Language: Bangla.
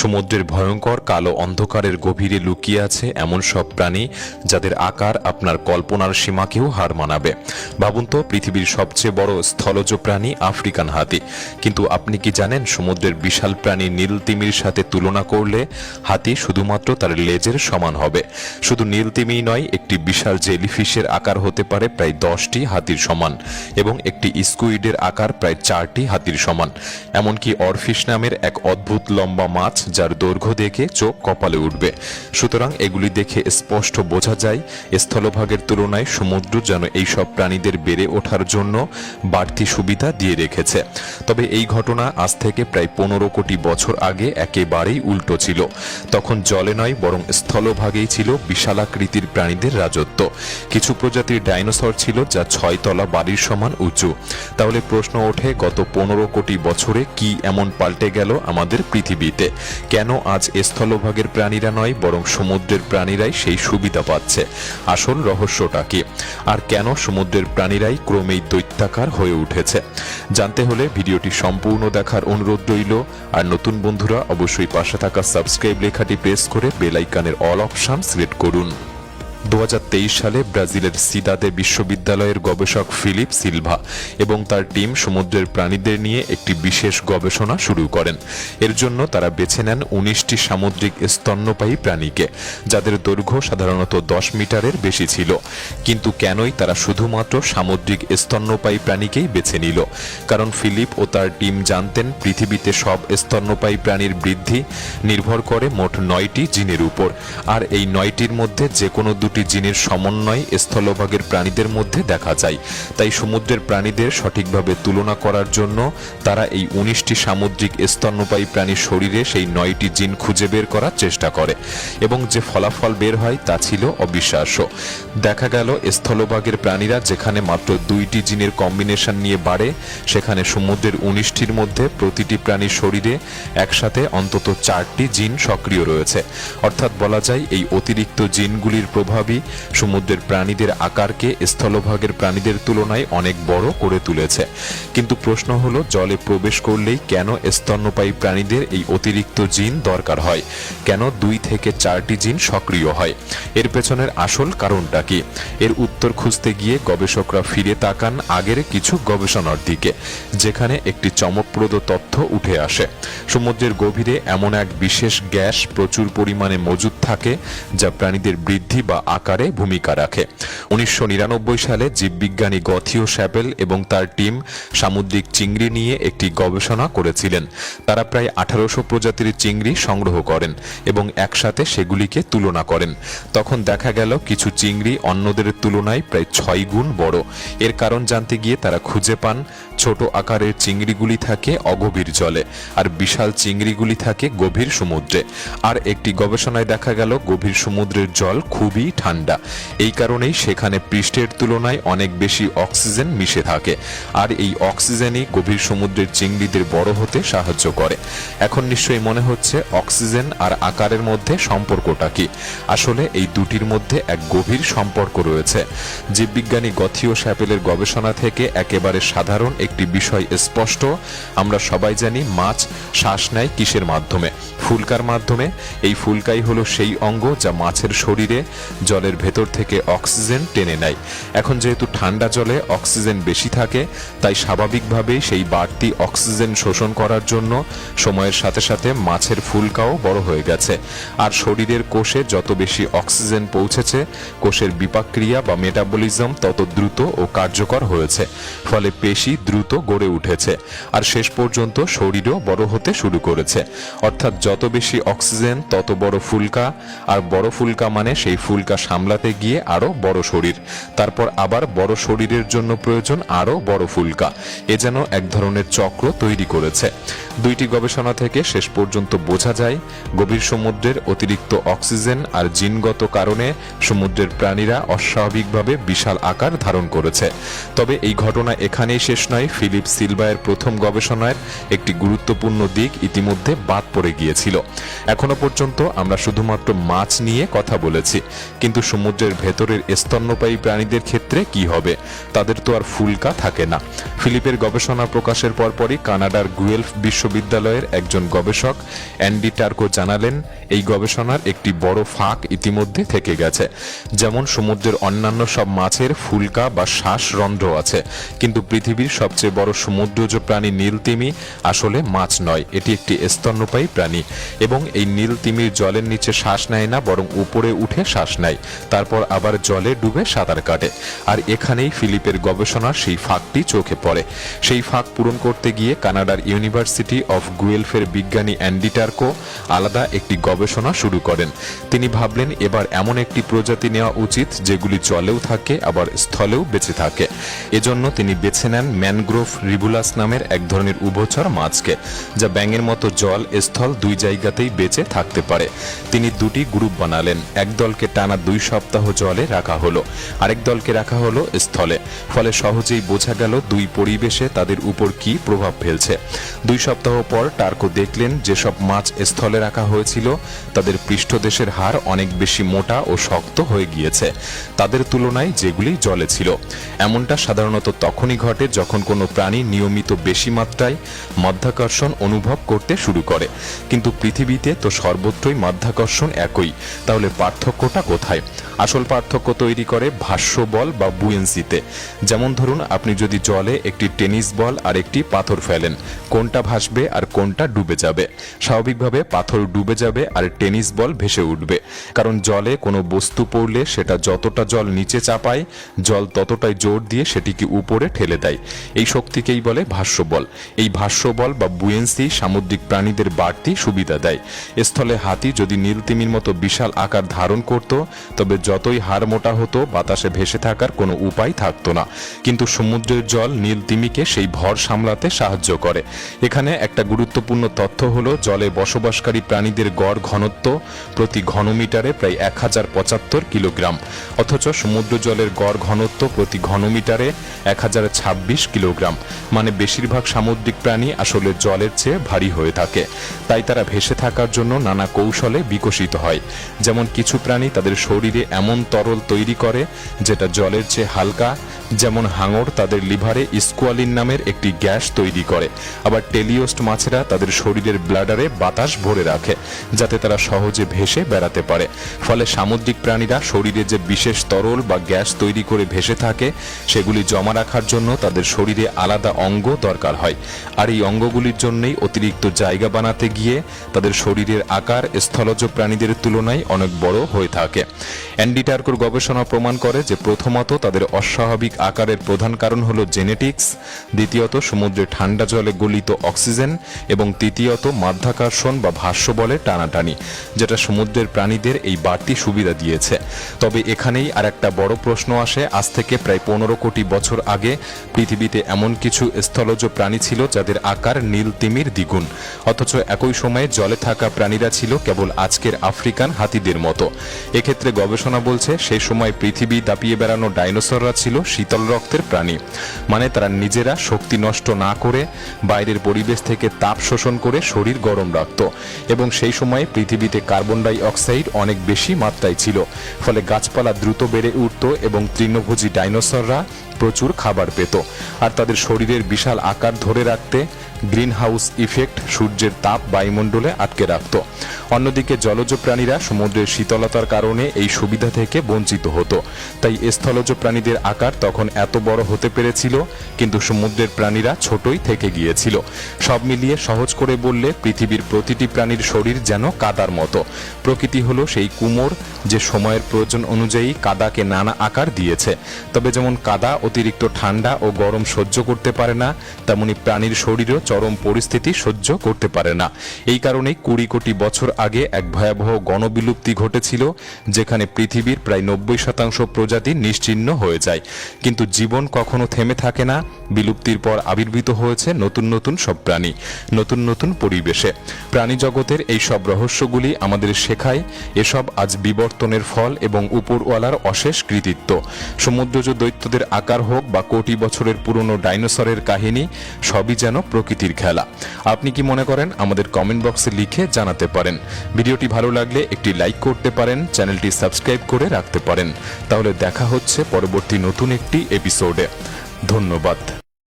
সমুদ্রের ভয়ঙ্কর কালো অন্ধকারের গভীরে লুকিয়ে আছে এমন সব প্রাণী যাদের আকার আপনার কল্পনার সীমাকেও হার মানাবে। ভাবুন তো, পৃথিবীর সবচেয়ে বড় স্থলজ প্রাণী আফ্রিকান হাতি। কিন্তু আপনি কি জানেন, সমুদ্রের বিশাল প্রাণী নীল তিমির সাথে তুলনা করলে হাতি শুধুমাত্র তার লেজের সমান হবে? শুধু নীল তিমিই নয়, একটি বিশাল জেলিফিশের আকার হতে পারে প্রায় দশটি হাতির সমান এবং একটি স্কুইডের আকার প্রায় চারটি হাতির সমান। এমনকি অরফিশ নামের এক অদ্ভুত লম্বা মাছ যার দৈর্ঘ্য দেখে চোখ কপালে উঠবে। সুতরাং এগুলি দেখে স্পষ্ট বোঝা যায়, স্থলভাগের তুলনায় সমুদ্র যেন এইসব প্রাণীদের বেড়ে ওঠার জন্য বাড়তি সুবিধা দিয়ে রেখেছে। তবে এই ঘটনা আজ থেকে প্রায় পনেরো কোটি বছর আগে একেবারেই উল্টো ছিল। তখন জলে নয়, বরং স্থলভাগেই ছিল বিশালাকৃতির প্রাণীদের রাজত্ব। কিছু প্রজাতির ডাইনোসর ছিল যা ছয়তলা বাড়ির সমান উঁচু। তাহলে প্রশ্ন ওঠে, গত পনেরো কোটি বছরে কি এমন পাল্টে গেল আমাদের পৃথিবীতে? কেন আজ স্থলভাগের প্রাণীরা নয়, বরং সমুদ্রের প্রাণীরাই সেই সুবিধা পাচ্ছে? আসল রহস্যটা কি? আর কেন সমুদ্রের প্রাণীরাই ক্রমেই দৈত্যাকার হয়ে উঠেছে? জানতে হলে ভিডিওটি সম্পূর্ণ দেখার অনুরোধ রইল। আর নতুন বন্ধুরা, অবশ্যই পাশে থাকা সাবস্ক্রাইব লেখাটি প্রেস করে বেলাইকানের অল অপশান সিলেক্ট করুন। দু হাজার তেইশ সালে ব্রাজিলের সিদাদে বিশ্ববিদ্যালয়ের গবেষক ফিলিপ সিলভা এবং তার টিম সমুদ্রের প্রাণীদের নিয়ে একটি বিশেষ গবেষণা শুরু করেন। এর জন্য তারা বেছে নেন উনিশটি সামুদ্রিক স্তন্যপায়ী প্রাণীকে, যাদের দৈর্ঘ্য সাধারণত দশ মিটারের বেশি ছিল। কিন্তু কেনই তারা শুধুমাত্র সামুদ্রিক স্তন্যপায়ী প্রাণীকেই বেছে নিল? কারণ ফিলিপ ও তার টিম জানতেন পৃথিবীতে সব স্তন্যপায়ী প্রাণীর বৃদ্ধি নির্ভর করে মোট নয়টি জিনের উপর। আর এই নয়টির মধ্যে যে কোনো দুটি জিনের সমন্বয় স্থলভাগের প্রাণীদের মধ্যে দেখা যায়। তাই সমুদ্রের প্রাণীদের সঠিকভাবে তুলনা করার জন্য তারা এই উনিশটি সামুদ্রিক স্তন্যপায়ী প্রাণীর শরীরে সেই নয়টি জিন খুঁজে বের করার চেষ্টা করে এবং যে ফলাফল বের হয় তা ছিল অবিশ্বাস্য। দেখা গেল স্থলভাগের প্রাণীরা যেখানে মাত্র দুইটি জিনের কম্বিনেশন নিয়ে বাড়ে, সেখানে সমুদ্রের উনিশটির মধ্যে প্রতিটি প্রাণীর শরীরে একসাথে অন্তত চারটি জিন সক্রিয় রয়েছে। অর্থাৎ বলা যায় এই অতিরিক্ত জিনগুলির প্রভাবই সমুদ্রের প্রাণীদের আকারকে স্থলভাগের প্রাণীদের তুলনায় অনেক বড় করে তুলেছে। কিন্তু প্রশ্ন হলো, জলে প্রবেশ করলেই কেন স্তন্যপায়ী প্রাণীদের এই অতিরিক্ত জিন দরকার হয়? কেন দুই থেকে চারটি জিন সক্রিয় হয়? এর পেছনের আসল কারণটা কি? এর উত্তর খুঁজতে গিয়ে গবেষকরা ফিরে তাকান আগের কিছু গবেষণার দিকে, যেখানে একটি চমকপ্রদ তথ্য উঠে আসে। সমুদ্রের গভীরে এমন এক বিশেষ গ্যাস প্রচুর পরিমাণে মজুদ থাকে, যা প্রাণীদের বৃদ্ধি বা আকারে ভূমিকা রাখে। উনিশশো নিরানব্বই সালে জীববিজ্ঞানী গথিও স্যাপেল এবং তার টিম সামুদ্রিক চিংড়ি নিয়ে একটি গবেষণা করেছিলেন। তারা প্রায় আঠারোশো প্রজাতির চিংড়ি সংগ্রহ করেন এবং একসাথে সেগুলিকে তুলনা করেন। তখন দেখা গেল কিছু চিংড়ি অন্যদের তুলনায় প্রায় ছয় গুণ বড়। এর কারণ জানতে গিয়ে তারা খুঁজে পান, ছোট আকারের চিংড়িগুলি থাকে অগভীর জলে, আর বিশাল চিংড়িগুলি থাকে গভীর সমুদ্রে। আর একটি গবেষণায় দেখা গেল, গভীর সমুদ্রের জল খুবই ঠান্ডা। এই কারণেই সেখানে পৃষ্ঠের তুলনায় অনেক বেশি অক্সিজেন মিশে থাকে। আর এই অক্সিজেনই গভীর সমুদ্রের চিংড়িদের বড় হতে সাহায্য করে। এখন নিশ্চয়ই মনে হচ্ছে অক্সিজেন আর আকারের মধ্যে সম্পর্কটা কি। আসলে এই দুটির মধ্যে এক গভীর সম্পর্ক রয়েছে। জীববিজ্ঞানী গথিও স্যাপেলের গবেষণা থেকে একেবারে সাধারণ একটি বিষয় স্পষ্ট। আমরা সবাই জানি মাছ শ্বাস নেয় কিসের মাধ্যমে? ফুলকার মাধ্যমে। এই ফুলকাই হলো সেই অঙ্গ যা মাছের শরীরে জলের ভেতর থেকে অক্সিজেন টেনে নেয়। এখন যেহেতু ঠান্ডা জলে অক্সিজেন বেশি থাকে, তাই স্বাভাবিকভাবেই সেই বাড়তি অক্সিজেন শোষণ করার জন্য সময়ের সাথে সাথে মাছের ফুলকাও বড় হয়ে গেছে। আর শরীরের কোষে যত বেশি অক্সিজেন পৌঁছেছে, কোষের বিপাক্রিয়া বা মেটাবলিজম তত দ্রুত ও কার্যকর হয়েছে, ফলে পেশি দ্রুত গড়ে উঠেছে আর শেষ পর্যন্ত শরীরও বড় হতে শুরু করেছে। অর্থাৎ যত বেশি অক্সিজেন, তত বড় ফুলকা আর বড় ফুলকা মানে সেই ফুলকা সামলাতে গিয়ে আরও বড় শরীর। তারপর আবার বড় শরীরের জন্য প্রয়োজন আরও বড় ফুলকা। এ যেন এক ধরনের চক্র তৈরি করেছে। দুইটি গবেষণা থেকে শেষ পর্যন্ত বোঝা যায়, গভীর সমুদ্রের অতিরিক্ত অক্সিজেন আর জিনগত কারণে সমুদ্রের প্রাণীরা অস্বাভাবিকভাবে বিশাল আকার ধারণ করেছে। তবে এই ঘটনা এখানেই শেষ নয়, ফিলিপ সিলভায়ের প্রথম গবেষণার একটি গুরুত্বপূর্ণ দিক ইতিমধ্যে বাদ পড়ে গিয়েছিল। এখনও পর্যন্ত আমরা শুধুমাত্র মাছ নিয়ে কথা বলেছি। কিন্তু সমুদ্রের ভেতরের স্তন্যপায়ী প্রাণীদের ক্ষেত্রে কি হবে? তাদের তো আর ফুলকা থাকে না। ফিলিপের গবেষণা প্রকাশের পরপরই কানাডার গুয়েলফ বিশ্ববিদ্যালয়ের একজন গবেষক অ্যান্ডি টার্কো জানালেন, এই গবেষণার একটি বড় ফাঁক ইতিমধ্যে থেকে গেছে। যেমন সমুদ্রের অন্যান্য সব মাছের ফুলকা বা শ্বাসরন্ধ্র আছে, কিন্তু পৃথিবীর সবচেয়ে বড় সমুদ্রজ প্রাণী নীল তিমি আসলে মাছ নয়, এটি একটি স্তন্যপায়ী প্রাণী। এবং এই নীল তিমির জলের নিচে শ্বাস নেয় না, বরং উপরে উঠে শ্বাস নেয়। তারপর আবার জলে ডুবে সাঁতার কাটে। আর এখানেই ফিলিপের গবেষণার সেই ফাঁকটি চোখে পড়ে। সেই ফাঁক পূরণ করতে গিয়ে কানাডার ইউনিভার্সিটি অফ গুয়েলফের বিজ্ঞানী অ্যান্ডি টার্কো আলাদা একটি গবেষণা শুরু করেন। তিনি ভাবলেন, এবার এমন একটি প্রজাতি নেওয়া উচিত যেগুলি জলেও থাকে, আবার স্থলেও বেঁচে থাকে। এজন্য তিনি বেছে নেন ম্যানগ্রোভ রিবুলাস নামের এক ধরনের উভচর মাছকে, যা ব্যাঙের মতো জল স্থল দুই জায়গাতেই বেঁচে থাকতে পারে। তিনি দুটি গ্রুপ বানালেন। এক দলকে টানা দুই সপ্তাহ জলে রাখা হলো, আরেক দলকে রাখা হলো স্থলে। ফলে সহজেই বোঝা গেল দুই পরিবেশে তাদের উপর কি প্রভাব ফেলছে। দুই সপ্তাহ পর টার্কো দেখলেন, যেসব মাছ স্থলে রাখা হয়েছিল, তাদের পৃষ্ঠদেশের হার অনেক বেশি মোটা ও শক্ত হয়ে গিয়েছে। তাদের তুলনায় যেগুলি জলে ছিল। এমনটা সাধারণত তখনই ঘটে যখন কোনো প্রাণী নিয়মিত বেশি মাত্রায় মাধ্যাকর্ষণ অনুভব করতে শুরু করে। কিন্তু পৃথিবীতে তো সর্বত্রই মাধ্যাকর্ষণ একই। তাহলে পার্থক্যটা কোথায়? আসল পার্থক্য তৈরি করে ভাষ্য বল বা বুয়েন্সিতে। যেমন ধরুন, আপনি যদি জলে একটি টেনিস বল আর একটি পাথর ফেলেন, কোনটা ভাসবে আর কোনটা ডুবে যাবে? স্বাভাবিকভাবে পাথর ডুবে যাবে আর টেনিস বল ভেসে উঠবে। কারণ জলে কোনো বস্তু পড়লে সেটা যতটা জল নিচে চাপায়, জল ততটাই জোর দিয়ে সেটিকে উপরে ঠেলে দেয়। এই শক্তিকেই বলে ভাষ্য বল। এই ভাষ্য বল বা বুয়েন্সি সামুদ্রিক প্রাণীদের বাড়তি সুবিধা দেয়। স্থলে হাতি যদি নীলতিমির মতো বিশাল আকার ধারণ করত, তবে যতই হাড় মোটা হতো, বাতাসে ভেসে থাকার কোনো উপায় থাকতো না। কিন্তু সমুদ্রের জল নীলতিমিকে সেই ভর সামলাতে সাহায্য করে। এখানে একটা গুরুত্বপূর্ণ তথ্য হলো, জলে বসবাসকারী প্রাণীদের গড় ঘনত্ব প্রতি ঘনমিটারে প্রায় এক হাজার পঁচাত্তর কিলোগ্রাম। অথচ সমুদ্র জলের গড় ঘনত্ব প্রতি ঘনমিটারে এক হাজার ছাব্বিশ কিলোগ্রাম। মানে বেশিরভাগ সামুদ্রিক প্রাণী আসলে জলের চেয়ে ভারী হয়ে থাকে। তাই তারা ভেসে থাকার জন্য নানা কৌশলে বিকশিত হয়। যেমন কিছু প্রাণী তাদের শরীরে এমন তরল তৈরি করে, যেটা জলের চেয়ে হালকা। যেমন হাঙর তাদের লিভারে ইস্কুয়ালিন নামের একটি গ্যাস তৈরি করে। আবার টেলিওস্ট মাছেরা তাদের শরীরের ব্লাডারে বাতাস ভরে রাখে, যাতে তারা সহজে ভেসে বেড়াতে পারে। ফলে সামুদ্রিক প্রাণীরা শরীরে যে বিশেষ তরল বা গ্যাস তৈরি করে ভেসে থাকে, সেগুলি জমা রাখার জন্য তাদের শরীরে আলাদা অঙ্গ দরকার হয়। আর এই অঙ্গগুলির জন্যই অতিরিক্ত জায়গা বানাতে গিয়ে তাদের শরীরের আকার, স্থলজ প্রাণীদের তুলনায় অনেক বড় হয়ে থাকে। অ্যান্ডি টার্কোর গবেষণা প্রমাণ করে যে প্রথমত তাদের অস্বাভাবিক আকারের প্রধান কারণ হল জেনেটিক্স, দ্বিতীয়ত সমুদ্রে ঠান্ডা জলে গলিত অক্সিজেন, এবং তৃতীয়ত মাধ্যাকর্ষণ বা ভাষ্য বলে টানাটানি, যেটা সমুদ্রের প্রাণীদের এই বাড়তি সুবিধা দিয়েছে। তবে এখানেই আর একটা বড় প্রশ্ন আসে, আজ থেকে প্রায় পনেরো কোটি বছর আগে পৃথিবীতে এমন কিছু স্থলজ প্রাণী ছিল যাদের আকার নীল তিমির দ্বিগুণ, অথচ একই সময়ে জলে থাকা প্রাণীরা ছিল কেবল আজকের আফ্রিকান হাতিদের মতো। এক্ষেত্রে গবেষণা বলছে, সেই সময় পৃথিবী দাপিয়ে বেড়ানো ডাইনোসররা ছিল শীতল রক্তের প্রাণী। মানে তারা নিজেরা শক্তি নষ্ট না করে বাইরের পরিবেশ থেকে তাপ শোষণ করে শরীর গরম রাখত। এবং সেই সময়ে পৃথিবীতে কার্বন ডাই অক্সাইড অনেক বেশি মাত্রায় ছিল। ফলে গাছপালা দ্রুত বেড়ে উঠত এবং তৃণভোজী ডাইনোসররা প্রচুর খাবার পেত। আর তাদের শরীরের বিশাল আকার ধরে রাখতে গ্রিন হাউস ইফেক্ট সূর্যের তাপ বায়ুমণ্ডলে আটকে রাখত। অন্যদিকে জলজ প্রাণীরা সমুদ্রের শীতলতার কারণে এই সুবিধা থেকে বঞ্চিত হতো। তাই স্থলজ প্রাণীদের আকার তখন এত বড় হতে পেরেছিল, কিন্তু সমুদ্রের প্রাণীরা ছোটই থেকে গিয়েছিল। সব মিলিয়ে সহজ করে বললে পৃথিবীর প্রতিটি প্রাণীর শরীর যেন কাদার মতো। প্রকৃতি হলো সেই কুমোর যে সময়ের প্রয়োজন অনুযায়ী কাদাকে নানা আকার দিয়েছে। তবে যেমন কাদা অতিরিক্ত ঠান্ডা ও গরম সহ্য করতে পারে না, তেমনি প্রাণীর শরীরও চরম পরিস্থিতি সহ্য করতে পারে না। এই কারণেই কুড়ি কোটি বছর আগে এক ভয়াবহ গণবিলুপ্তি ঘটেছিল, যেখানে পৃথিবীর প্রায় নব্বই শতাংশ প্রজাতি নিশ্চিহ্ন হয়ে যায়। কিন্তু জীবন কখনো থেমে থাকে না, বিলুপ্তির পর আবির্ভূত হয়েছে নতুন নতুন সব প্রাণী, নতুন নতুন পরিবেশে। প্রাণী জগতের এই সব রহস্যগুলি আমাদের শেখায়, এসব আজ বিবর্তনের ফল এবং উপরওয়ালার অশেষ কৃতিত্ব। সমুদ্রজ দৈত্যদের আকার হাজার হোক বা কোটি বছরের পুরনো ডাইনোসরের কাহিনী, সবই যেন প্রকৃতির খেলা। আপনি কি মনে করেন? আমাদের কমেন্ট বক্সে লিখে জানাতে পারেন। ভিডিওটি ভালো লাগলে একটি লাইক করতে পারেন, চ্যানেলটি সাবস্ক্রাইব করে রাখতে পারেন। তাহলে দেখা হচ্ছে পরবর্তী নতুন একটি এপিসোডে। ধন্যবাদ।